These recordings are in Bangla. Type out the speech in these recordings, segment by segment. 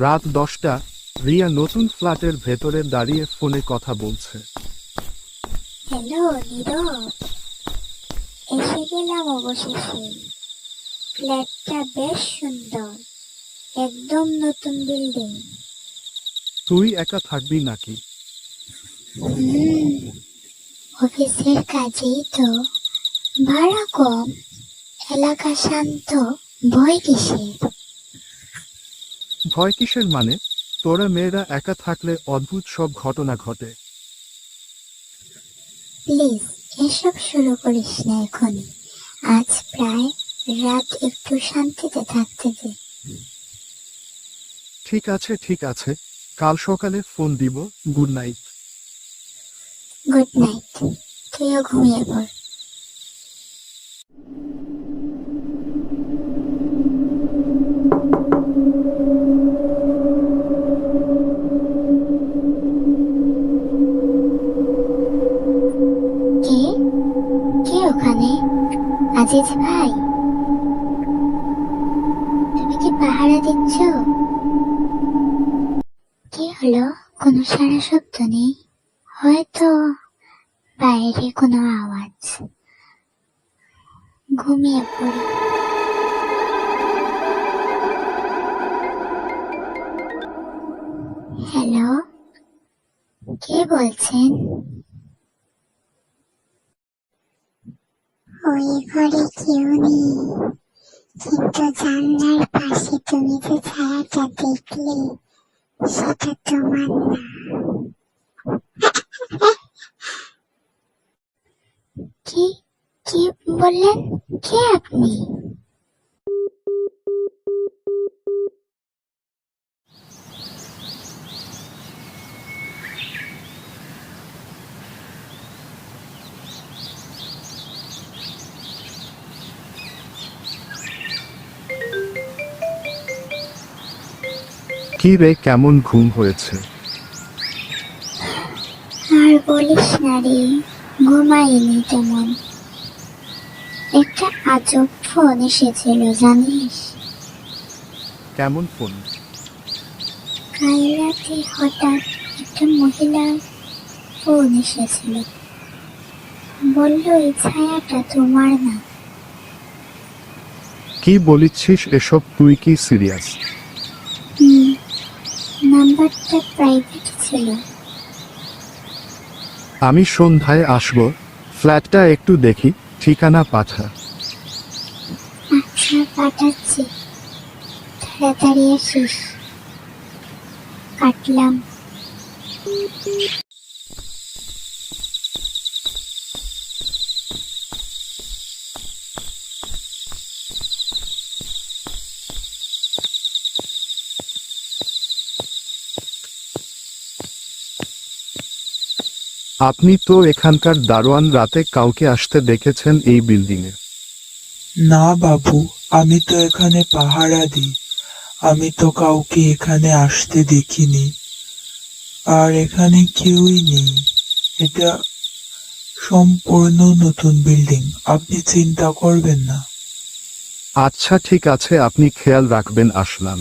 রাত দশটা রিয়া নতুন ফ্ল্যাটের ভেতরে দাঁড়িয়ে ফোনে কথা বলছে। হ্যালো নীরব। এসে গেলাম অবশেষে। ফ্ল্যাটটা বেশ সুন্দর একদম নতুন বিল্ডিং। তুই একা থাকবি নাকি? হুম অফিসের কাজেই তো। ভাড়া কম এলাকা শান্ত ভয় কিসের? ভয় কিসের মানে? তোরা মেয়েরা একা থাকলে অদ্ভুত সব ঘটনা ঘটে। প্লিজ এসব শুরু করিস না এখনই। আজ প্রায় রাত একটু শান্তিতে থাকতে দে ঠিক আছে ঠিক আছে। কাল সকালে ফোন দিব। Good night. Good night. তুইও ঘুমিয়ে পড়। আজিজ ভাই, তুমি কি পাহারা দিচ্ছ? কি হলো? কোনো সারা শব্দ নেই। হয়তো বাইরে কোনো আওয়াজ। ঘুমিয়ে পড়ি। হ্যালো? কে বলছেন? ওই ঘরে কেউ নেই। কিন্তু জানলার পাশে তুমি যে ছায়াটা দেখলে, সেটা তোমার না। কি কি বললেন? কে আপনি? কি রে কেমন ঘুম হয়েছে? আর বলিস না রে ঘুমাইনি তেমন। একটা আজব ফোন এসেছিল জানিস? কেমন ফোন? কাল রাতে হঠাৎ একটা মহিলার ফোন এসেছিল। বলল এই ছায়াটা তোমার না। কি বলিচ্ছিস এসব? তুই কি সিরিয়াস? নাম্বারটা প্রাইভেট ছিল। আমি সন্ধ্যায় আসব ফ্ল্যাটটা একটু দেখি ঠিকানা পাঠা। আচ্ছা পাঠাচ্ছি। তাড়াতাড়ি আসিস। কাটলাম। আপনি তো এখানকার দারোয়ান রাতে কাউকে আসতে দেখেছেন এই বিল্ডিংয়ে। না বাবু আমি তো এখানে পাহারা দিই। আমি তো কাউকে এখানে আসতে দেখিনি। আর এখানে কেউই নেই। এটা সম্পূর্ণ নতুন বিল্ডিং। আপনি চিন্তা করবেন না। আচ্ছা ঠিক আছে। আপনি খেয়াল রাখবেন আসলাম।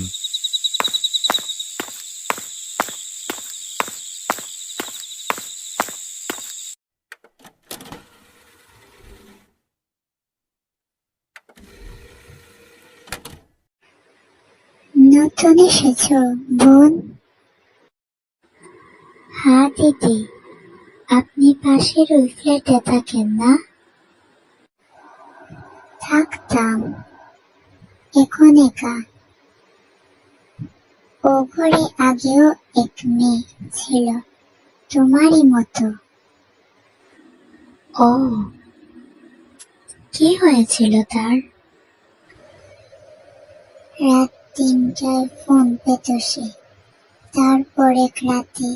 নতুন এসেছ, বোন। হ্যাঁ দিদি। আপনি পাশের ওই ফ্ল্যাটে থাকেন না? থাকতাম। এখন একা। ও ঘরে আগেও এক মেয়ে ছিল, তোমারই মতো। ও, কি হয়েছিল তার? রাত তিনটায় ফোন পেত সে। তারপর রাতে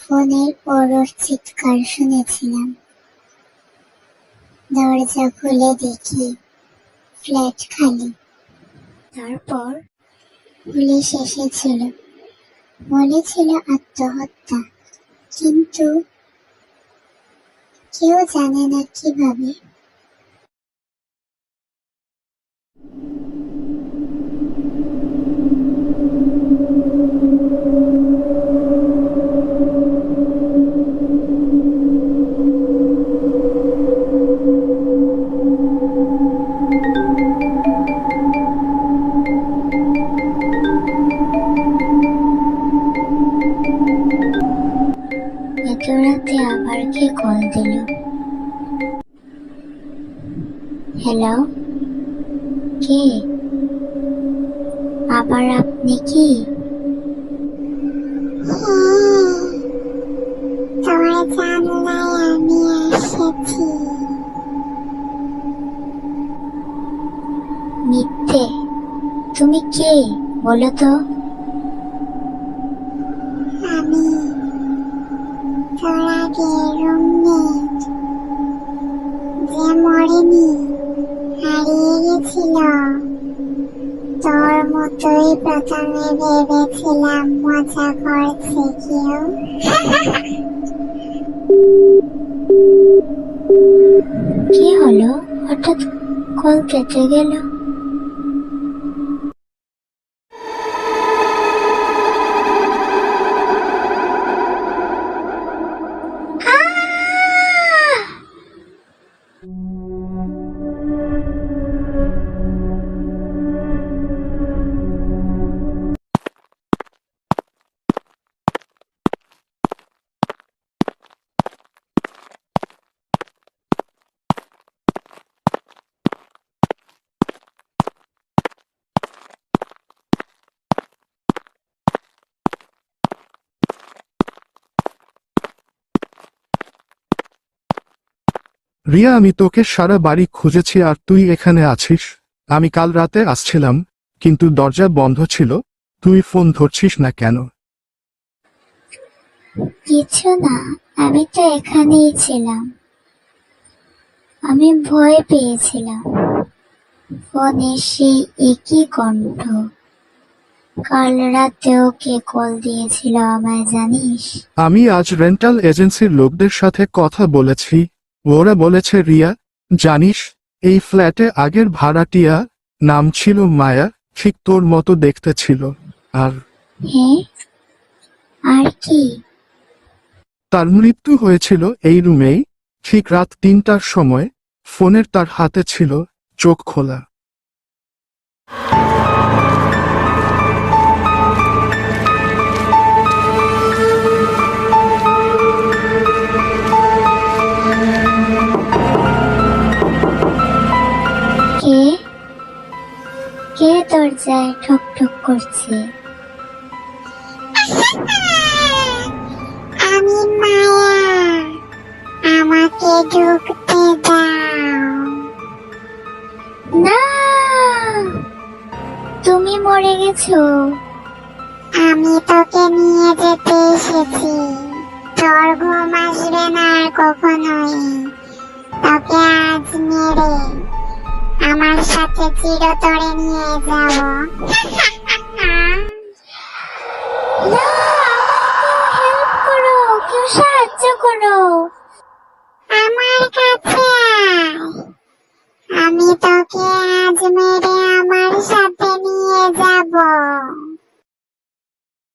ফোনের পরর চিৎকার শুনেছিলাম। দরজা খুলে দেখি ফ্ল্যাট খালি। তারপর পুলিশ এসেছিল। বলেছিল আত্মহত্যা, কিন্তু কেউ জানে না কীভাবে। হ্যালো কে? আবার আপনি কি? তোমার জানলায় আমি এসেছি। মিথ্যে। তুমি কে? বলো তো। আমি তোর আগে রুমমেট যে মরেনি। তোর মতোই প্রথমে ভেবেছিলাম মজা করছে কেউ। কি হলো? হঠাৎ কল কেটে গেল। রিয়া আমি তোকে সারা বাড়ি খুঁজেছি আর তুই এখানে আছিস। আমি কাল রাতে আসছিলাম কিন্তু দরজা বন্ধ ছিল তুই ফোন ধরছিস না কেন? কিছু না আমি তো এখানেই ছিলাম। আমি ভয় পেয়েছিলাম। ফোনে সেই একই কণ্ঠ। কাল রাতেও কে কল দিয়েছিল আমায় জানিস? আমি আজ রেন্টাল এজেন্সির লোকদের সাথে কথা বলেছি। ওরা বলেছে রিয়া জানিস এই ফ্ল্যাটে আগের ভাড়াটিয়া নাম ছিল মায়া ঠিক তোর মতো দেখতে ছিল। আর আর কি? তার মৃত্যু হয়েছিল এই রুমেই ঠিক রাত তিনটার সময় ফোনের তার হাতে ছিল চোখ খোলা। দরজায় ঠক ঠক করছে। আমি মায়া আমাকে ঢুকতে দাও। না! তুমি মরে গেছো। আমি তোকে নিয়ে যেতে এসেছি। তোর ঘুম আসবে না আর কখনোই। তোকে আজ মেরে আমার সাথে চিরতরে নিয়ে যাব।